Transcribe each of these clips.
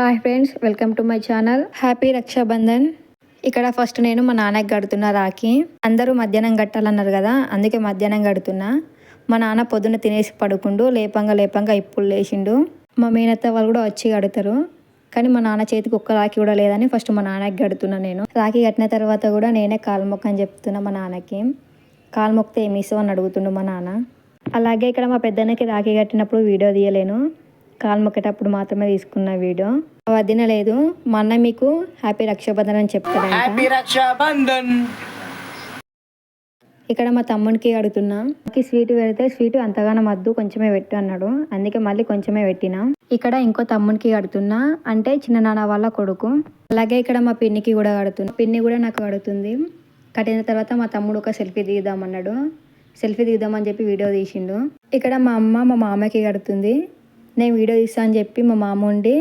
Hi friends welcome to my channel happy Rakshabandhan ఇక్కడ first నేను మా నాన్నకి కడుతున్నా రాఖీ. అందరూ మధ్యాహ్నం కట్టాలన్నారు కదా అందుకే మధ్యాహ్నం కడుతున్నా. మా నాన్న పొద్దున్న తినేసి పడుకుండు లేపంగా లేపంగా ఇప్పుడు లేచిండు. మా మేనత్త వాళ్ళు కూడా వచ్చి కడతారు. కానీ మా నాన్న చేతికి ఒక్క రాఖీ కూడా లేదని ఫస్ట్ మా నాన్నకి కడుతున్నా నేను. రాఖీ కట్టిన తర్వాత కూడా నేనే కాలు మొక్క అని చెప్తున్నా మా నాన్నకి. కాలు మొక్కితే ఏమి ఇస్తావు అని అడుగుతుండు మా నాన్న. అలాగే ఇక్కడ మా పెద్దన్నకి రాఖీ కట్టినప్పుడు వీడియో తీయలేను. కాలు మొక్కేటప్పుడు మాత్రమే తీసుకున్న వీడియో. వదిన లేదు మా అన్న మీకు హ్యాపీ రక్షాబంధన్ అని రక్షాబంధన్. ఇక్కడ మా తమ్మునికి అడుగుతున్నా నాకు స్వీట్ పెడితే స్వీట్ అంతగానో మద్దు కొంచెమే పెట్టు అన్నాడు. అందుకే మళ్ళీ కొంచెమే పెట్టినా. ఇక్కడ ఇంకో తమ్మునికి కడుతున్నా అంటే చిన్న నాన్న వాళ్ళ కొడుకు. అలాగే ఇక్కడ మా పిన్నికి కూడా కడుతున్నా పిన్ని కూడా నాకు కడుతుంది కట్టిన తర్వాత మా తమ్ముడు ఒక సెల్ఫీ దిగుదామన్నాడు సెల్ఫీ దిగుదామని చెప్పి వీడియో తీసిండు. ఇక్కడ మా అమ్మ మా మామకి కడుతుంది నేను వీడియో తీస్తా అని చెప్పి మా మామ ఉండి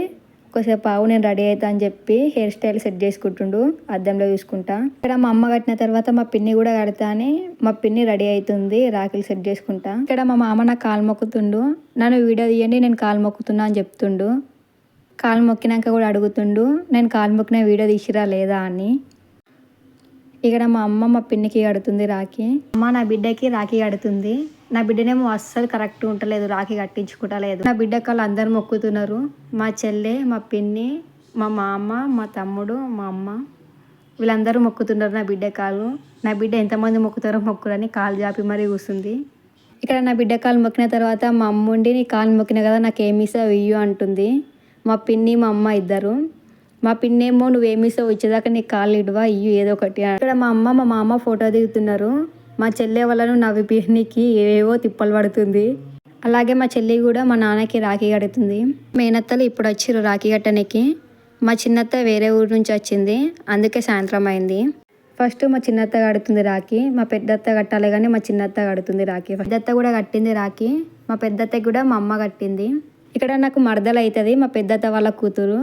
ఒకసేపు ఆవు నేను రెడీ అవుతా అని చెప్పి హెయిర్ స్టైల్ సెట్ చేసుకుంటుండు అద్దంలో చూసుకుంటా. ఇక్కడ మా అమ్మ కట్టిన తర్వాత మా పిన్ని కూడా కడతా అని మా పిన్ని రెడీ అవుతుంది రాఖీలు సెట్ చేసుకుంటా. ఇక్కడ మా మామ నాకు కాలు మొక్కుతుండు నన్ను వీడియో తీయండి నేను కాలు మొక్కుతున్నా అని చెప్తుండు. కాలు మొక్కినాక కూడా అడుగుతుండు నేను కాలు మొక్కిన వీడియో తీసిరా లేదా అని. ఇక్కడ మా అమ్మ మా పిన్నికి కడుతుంది రాఖీ. అమ్మ నా బిడ్డకి రాఖీ కడుతుంది. నా బిడ్డనేమో అస్సలు కరెక్ట్ ఉంటలేదు రాఖీ కట్టించుకుంటలేదు. నా బిడ్డ వాళ్ళు అందరు మొక్కుతున్నారు. మా చెల్లె మా పిన్ని మా మామ మా తమ్ముడు మా అమ్మ. వీళ్ళందరూ మొక్కుతున్నారు నా బిడ్డ కాలు నా బిడ్డ ఎంతమంది మొక్కుతారో మొక్కురని కాలు జాపి మరీ కూర్చుంది ఇక్కడ నా బిడ్డ కాలు మొక్కిన తర్వాత మా అమ్మ ఉండి నీ కాలు మొక్కిన కదా నాకు ఏమిసావు ఇయ్యు అంటుంది. మా పిన్ని మా అమ్మ ఇద్దరు. మా పిన్నేమో నువ్వేమిసావు వచ్చేదాకా నీకు కాళ్ళు ఇడవా? ఇయ్యు ఏదో ఒకటి ఇక్కడ మా అమ్మ మా మామ ఫోటో దిగుతున్నారు. మా చెల్లె వాళ్ళను నవ్వి పిన్నికి ఏవేవో తిప్పలు పడుతుంది. అలాగే మా చెల్లి కూడా మా నాన్నకి రాఖీ కడుతుంది. మేనత్తలు ఇప్పుడు వచ్చారు రాఖీ కట్టనికి. మా చిన్నత్త వేరే ఊరు నుంచి వచ్చింది. అందుకే సాయంత్రం అయింది. ఫస్ట్ మా చిన్నత్త కడుతుంది రాఖీ. మా పెద్దత్త కట్టాలి కానీ మా చిన్నత్త కడుతుంది రాఖీ. పెద్దత్త కూడా కట్టింది రాఖీ. మా పెద్దత్త కూడా మా అమ్మ కట్టింది. ఇక్కడ నాకు మరదలు అవుతుంది మా పెద్దత్త వాళ్ళ కూతురు.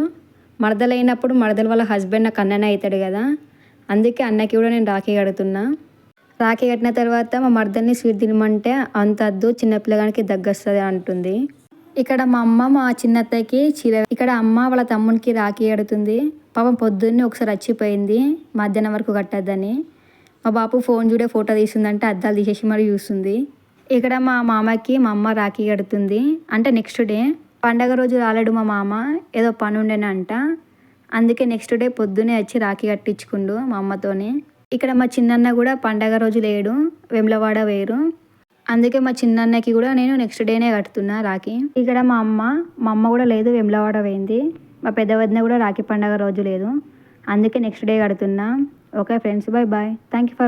మరదలైనప్పుడు మరదల మరదలు వాళ్ళ హస్బెండ్ నాకు అన్ననే అవుతాడు కదా. అందుకే అన్నకి కూడా నేను రాఖీ కడుతున్నా. రాఖీ కట్టిన తర్వాత మా మరదల్ని స్వీట్ తినమంటే అంత అద్దు చిన్నపిల్లగానికి దగ్గొస్తుంది అంటుంది. ఇక్కడ మా అమ్మ మా చిన్నత్తయ్యకి చీర ఇక్కడ అమ్మ వాళ్ళ తమ్మునికి రాఖీ కడుతుంది. పాపం పొద్దున్నే ఒకసారి వచ్చిపోయింది మధ్యాహ్నం వరకు కట్టద్దని. మా బాపు ఫోన్ చూడే ఫోటో తీసిందంటే అద్దాలు తీసేసి మరి చూస్తుంది. ఇక్కడ మా మామకి మా అమ్మ రాఖీ కడుతుంది. అంటే నెక్స్ట్ డే పండగ రోజు రాలేడు మా మామ. ఏదో పని ఉండేనంట అందుకే నెక్స్ట్ డే పొద్దునే వచ్చి రాఖీ కట్టించుకుండు మా అమ్మతోనే. ఇక్కడ మా చిన్నన్న కూడా పండగ రోజు లేడు. వెమ్లవాడ వేరు. అందుకే మా చిన్నన్నకి కూడా నేను నెక్స్ట్ డేనే కడుతున్నా రాఖీ. ఇక్కడ మా అమ్మ మా అమ్మ కూడా లేదు వెమ్లవాడ పోయింది. మా పెద్ద వదిన కూడా రాఖీ పండగ రోజు లేదు. అందుకే next day కడుతున్నా. Okay friends bye bye thank you for